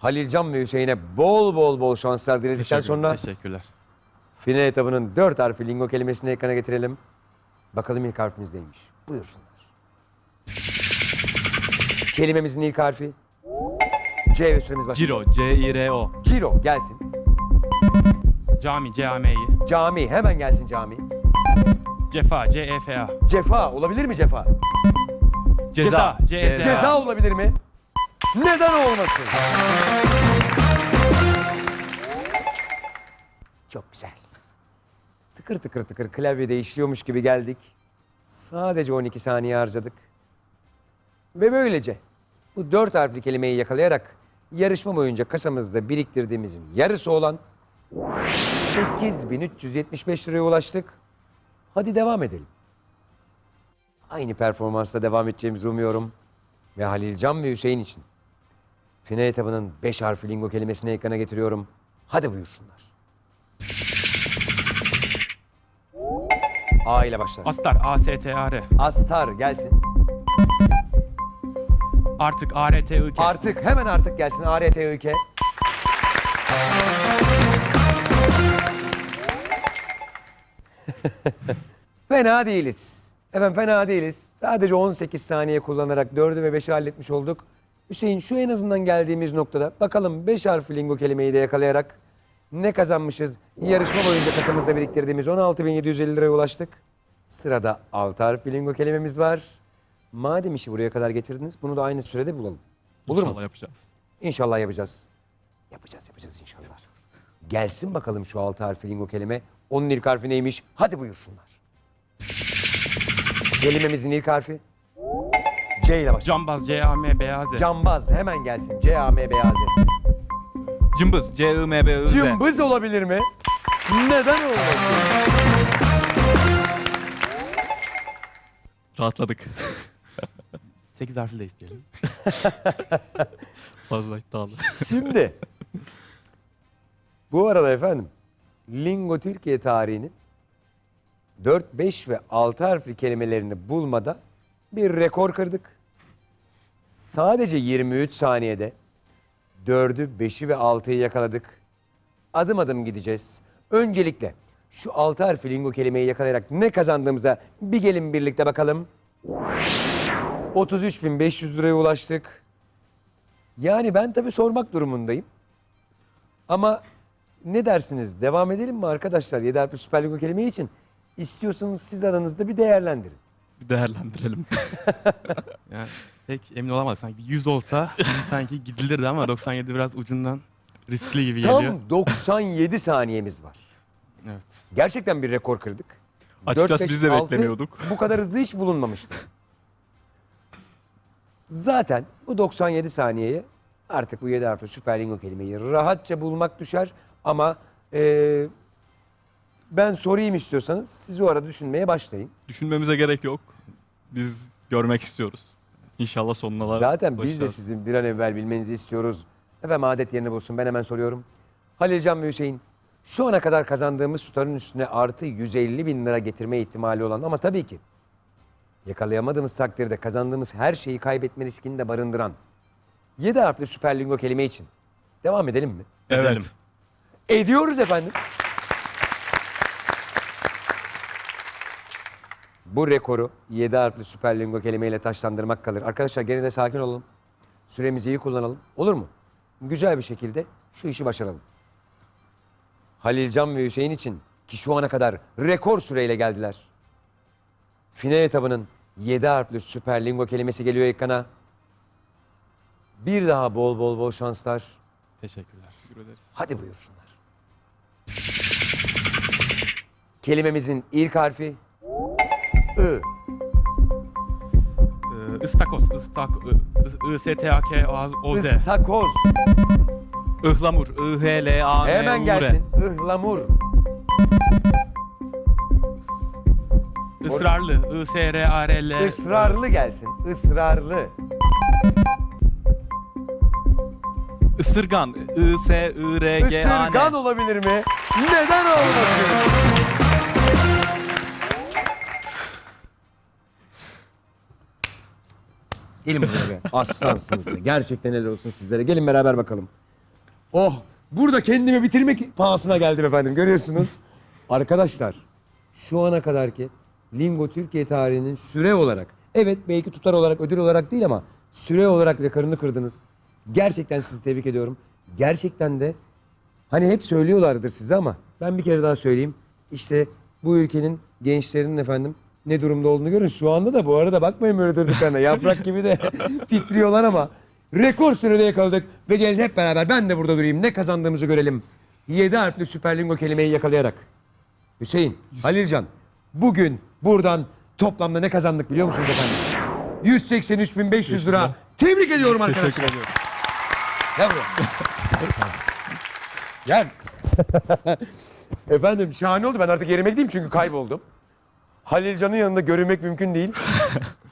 Halilcan ve Hüseyin'e bol bol bol şanslar diledikten sonra Teşekkürler. final etabının dört harfi lingo kelimesini ekrana getirelim. Bakalım ilk harfimiz neymiş? Buyursunlar. Kelimemizin ilk harfi C ve süremiz başladı. Ciro, C-I-R-O. Ciro gelsin. Cami, C-A-M-I. Cami hemen gelsin cami. Cefa, C-E-F-A. Cefa olabilir mi cefa? Ceza, C-E-Z-A. Ceza olabilir mi? Neden olmasın? Çok güzel. Tıkır tıkır tıkır klavyede işliyormuş gibi geldik. Sadece 12 saniye harcadık. Ve böylece bu dört harfli kelimeyi yakalayarak yarışma boyunca kasamızda biriktirdiğimizin yarısı olan 8375 liraya ulaştık. Hadi devam edelim. Aynı performansla devam edeceğimizi umuyorum. Ve Halilcan ve Hüseyin için final etabının 5 harfli lingo kelimesini ekrana getiriyorum. Hadi buyursunlar. A ile başlar. Astar, A-S-T-A-R. Astar gelsin. Artık, A-R-T-I-K. Artık hemen artık gelsin. ARTÜK. fena değiliz. Efendim fena değiliz. Sadece 18 saniye kullanarak 4'ü ve 5'i halletmiş olduk. Hüseyin şu en azından geldiğimiz noktada bakalım 5 harfli lingo kelimeyi de yakalayarak ne kazanmışız? Yarışma boyunca kasamızda biriktirdiğimiz 16.750 liraya ulaştık. Sırada 6 harfli lingo kelimemiz var. Madem işi buraya kadar getirdiniz bunu da aynı sürede bulalım. Olur mu? İnşallah yapacağız. İnşallah yapacağız. Yapacağız yapacağız inşallah. Gelsin bakalım şu altı harfli lingo kelime. Onun ilk harfi neymiş? Hadi buyursunlar. Kelimemizin ilk harfi C ile başlar. Cambaz, C-A-M-B-A-Z. Cambaz hemen gelsin. C A M B A Z. Cımbız, C-I-M-B-I-Z. Cımbız olabilir mi? Neden olmasın? Rahatladık. 8 harfli de isteyelim. Fazla iddialı. Şimdi bu arada efendim Lingo Türkiye tarihinin 4, 5 ve 6 harfli kelimelerini bulmada bir rekor kırdık. Sadece 23 saniyede 4'ü, 5'i ve 6'yı yakaladık. Adım adım gideceğiz. Öncelikle şu 6 harfli lingo kelimeyi yakalayarak ne kazandığımıza bir gelin birlikte bakalım. 33.500 liraya ulaştık. Yani ben tabii sormak durumundayım. Ama ne dersiniz? Devam edelim mi arkadaşlar? 7 harfli Süper Lingo kelimeyi için. İstiyorsanız siz aranızda bir değerlendirin. Bir değerlendirelim. yani pek emin olamadık. Sanki 100 olsa sanki gidilirdi ama 97 biraz ucundan riskli gibi geliyor. Tam 97 saniyemiz var. Evet. Gerçekten bir rekor kırdık. Açıkçası 4, biz de 5, 6 beklemiyorduk. Bu kadar hızlı hiç bulunmamıştı. Zaten bu 97 saniyeye artık bu 7 harfli Süper Lingo kelimeyi rahatça bulmak düşer. Ama eee, ben sorayım istiyorsanız siz o arada düşünmeye başlayın. Düşünmemize gerek yok. Biz görmek istiyoruz. İnşallah sonuna Zaten biz de ulaşacağız. sizin bir an evvel bilmenizi istiyoruz. Efendim adet yerini bulsun ben hemen soruyorum. Halilcan ve Hüseyin şu ana kadar kazandığımız tutarın üstüne artı 150 bin lira getirme ihtimali olan ama tabii ki yakalayamadığımız takdirde kazandığımız her şeyi kaybetme riskini de barındıran 7 harfli süper lingo kelime için devam edelim mi? Evet. Edelim. Ediyoruz efendim. Bu rekoru 7 harfli süper lingo kelimeyle taşlandırmak kalır. Arkadaşlar gene de sakin olalım. Süremizi iyi kullanalım. Olur mu? Güzel bir şekilde şu işi başaralım. Halilcan ve Hüseyin için ki şu ana kadar rekor süreyle geldiler. Final etabının 7 harfli süper lingo kelimesi geliyor ekrana. Bir daha bol bol bol şanslar. Teşekkürler. Teşekkür ederiz. Hadi buyursunlar. Kelimemizin ilk harfi I. Ee, ıstakoz, ıstak, I-S-T-A-K-O-Z. Istakoz. Ihlamur, I-H-L-A-M-U-R. Hemen gelsin. Ihlamur. Israrlı, I-S-R-A-R-L. Israrlı gelsin. Israrlı. Isırgan, I-S-I-R-G-A-N. Isırgan olabilir mi? Neden olmasın? Gelin buraya. Aslansınız. Gerçekten helal olsun sizlere. Gelin beraber bakalım. Oh burada kendimi bitirmek pahasına geldim efendim görüyorsunuz. Arkadaşlar şu ana kadar ki Lingo Türkiye tarihinin süre olarak evet belki tutar olarak ödül olarak değil ama süre olarak rekorunu kırdınız. Gerçekten sizi tebrik ediyorum. Gerçekten de hani hep söylüyorlardır size ama ben bir kere daha söyleyeyim. İşte bu ülkenin gençlerinin efendim ne durumda olduğunu görün. Şu anda da bu arada bakmayın böyle durduklarına. Yaprak gibi de titriyorlar ama rekor sürede yakaladık. Ve gelin hep beraber ben de burada durayım. Ne kazandığımızı görelim. 7 harfli süper lingo kelimeyi yakalayarak. Hüseyin, Halilcan bugün buradan toplamda ne kazandık biliyor musunuz efendim? 183.500 lira. Tebrik ediyorum arkadaşlar. Teşekkür ediyorum. Gel buraya. Gel. Efendim şahane oldu. Ben artık yerime gideyim çünkü kayboldum. Halil Can'ın yanında görünmek mümkün değil.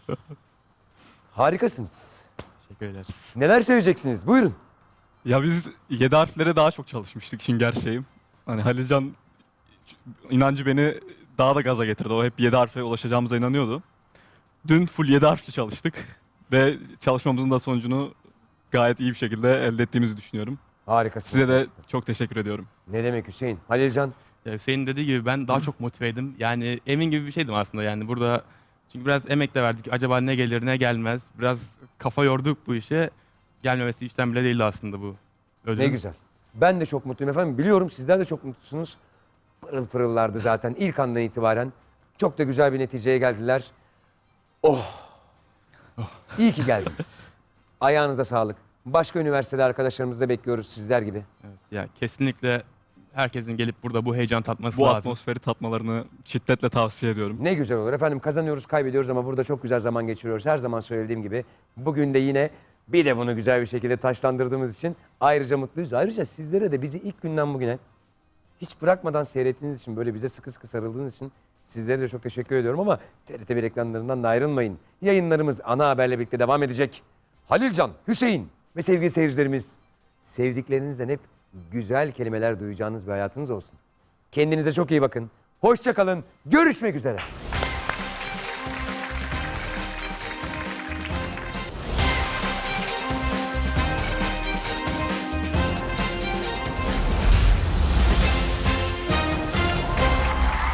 Harikasınız. Teşekkür ederiz. Neler söyleyeceksiniz? Buyurun. Ya biz 7 harflere daha çok çalışmıştık işin gerçeğim. Hani Halilcan inancı beni daha da gaza getirdi. O hep 7 harfe ulaşacağımıza inanıyordu. Dün full 7 harfli çalıştık ve çalışmamızın da sonucunu gayet iyi bir şekilde elde ettiğimizi düşünüyorum. Harikasınız. Size de çok teşekkür ediyorum. Ne demek Hüseyin? Halil Can. Ya Hüseyin dediği gibi ben daha çok motiveydim. Yani emin gibi bir şeydim aslında yani burada. Çünkü biraz emek de verdik. Acaba ne gelir ne gelmez. Biraz kafa yorduk bu işe. Gelmemesi işten bile değildi aslında bu ödül. Ne güzel. Ben de çok mutluyum efendim. Biliyorum sizler de çok mutlusunuz. Pırıl pırıllardı zaten ilk andan itibaren. Çok da güzel bir neticeye geldiler. Oh. İyi ki geldiniz. Ayağınıza sağlık. Başka üniversitede arkadaşlarımızı da bekliyoruz sizler gibi. Evet, ya kesinlikle herkesin gelip burada bu heyecan tatması Bu lazım. atmosferi tatmalarını şiddetle tavsiye ediyorum. Ne güzel olur. Efendim kazanıyoruz, kaybediyoruz ama burada çok güzel zaman geçiriyoruz. Her zaman söylediğim gibi bugün de yine bir de bunu güzel bir şekilde taşlandırdığımız için ayrıca mutluyuz. Ayrıca sizlere de bizi ilk günden bugüne hiç bırakmadan seyrettiğiniz için, böyle bize sıkı sıkı sarıldığınız için sizlere de çok teşekkür ediyorum ama TRT bir ekranlarından da ayrılmayın. Yayınlarımız ana haberle birlikte devam edecek. Halilcan, Hüseyin ve sevgili seyircilerimiz sevdiklerinizden hep güzel kelimeler duyacağınız bir hayatınız olsun. Kendinize çok iyi bakın. Hoşça kalın. Görüşmek üzere.